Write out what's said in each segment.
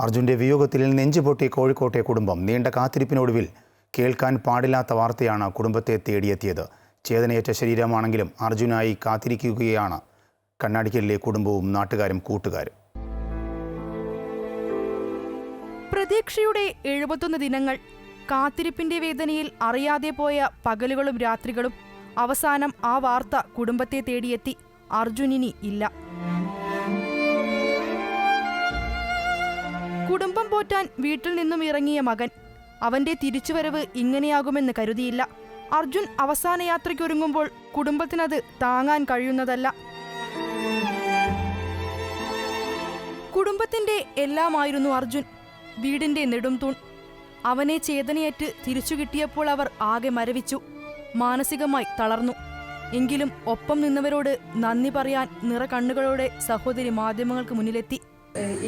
അർജുന്റെ വിയോഗത്തിൽ നെഞ്ചുപൊട്ടി കോഴിക്കോട്ടെ കുടുംബം. നീണ്ട കാത്തിരിപ്പിനൊടുവിൽ കേൾക്കാൻ പാടില്ലാത്ത വാർത്തയാണ് കുടുംബത്തെ തേടിയെത്തിയത്. ചേതനയേറ്റ ശരീരമാണെങ്കിലും അർജുനായി കാത്തിരിക്കുകയാണ് കണ്ണാടിക്കലിലെ കുടുംബവും നാട്ടുകാരും കൂട്ടുകാരും. പ്രതീക്ഷയുടെ എഴുപത്തൊന്ന് ദിനങ്ങൾ. കാത്തിരിപ്പിന്റെ വേദനയിൽ അറിയാതെ പോയ പകലുകളും രാത്രികളും അവസാനം ആ വാർത്ത കുടുംബത്തെ തേടിയെത്തി. അർജുനിനി ഇല്ല. കുടുംബം പോറ്റാൻ വീട്ടിൽ നിന്നും ഇറങ്ങിയ മകൻ. അവന്റെ തിരിച്ചുവരവ് ഇങ്ങനെയാകുമെന്ന് കരുതിയില്ല. അർജുൻ അവസാന യാത്രയ്ക്കൊരുങ്ങുമ്പോൾ കുടുംബത്തിനത് താങ്ങാൻ കഴിയുന്നതല്ല. കുടുംബത്തിന്റെ എല്ലാമായിരുന്നു അർജുൻ. വീടിന്റെ നെടുംതൂൺ. അവനെ ചേതനയേറ്റ് തിരിച്ചു കിട്ടിയപ്പോൾ അവർ ആകെ മരവിച്ചു. മാനസികമായി തളർന്നു. എങ്കിലും ഒപ്പം നിന്നവരോട് നന്ദി പറയാൻ നിറ കണ്ണുകളോടെ സഹോദരി മാധ്യമങ്ങൾക്ക് മുന്നിലെത്തി.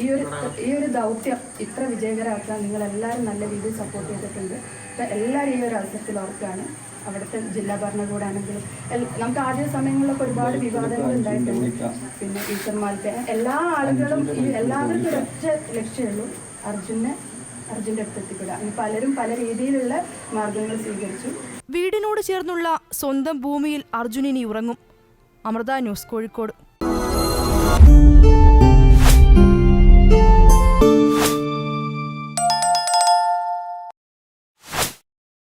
ഈ ഒരു ഈ ഒരു ദൗത്യം ഇത്ര വിജയകരമാക്കാൻ നിങ്ങൾ എല്ലാവരും നല്ല രീതിയിൽ സപ്പോർട്ട് ചെയ്തിട്ടുണ്ട്. അപ്പം എല്ലാവരും ഈ ഒരു അവസരത്തിൽ ഓർക്കുകയാണ്. അവിടുത്തെ ജില്ലാ ഭരണകൂടാണെങ്കിലും നമുക്ക് ആദ്യ സമയങ്ങളിലൊക്കെ ഒരുപാട് വിവാദങ്ങൾ ഉണ്ടായിട്ടുണ്ട്. പിന്നെ ടീച്ചർമാർക്ക് എല്ലാ ആളുകളും ഈ എല്ലാവർക്കും ഒരൊറ്റ ലക്ഷ്യമുള്ളൂ അർജുനെ അർജുന്റെ അടുത്ത് എത്തിപ്പെടുക അങ്ങനെ പലരും പല രീതിയിലുള്ള മാർഗങ്ങൾ സ്വീകരിച്ചു. വീടിനോട് ചേർന്നുള്ള സ്വന്തം ഭൂമിയിൽ അർജുനിനി ഉറങ്ങും. അമൃത ന്യൂസ് കോഴിക്കോട്.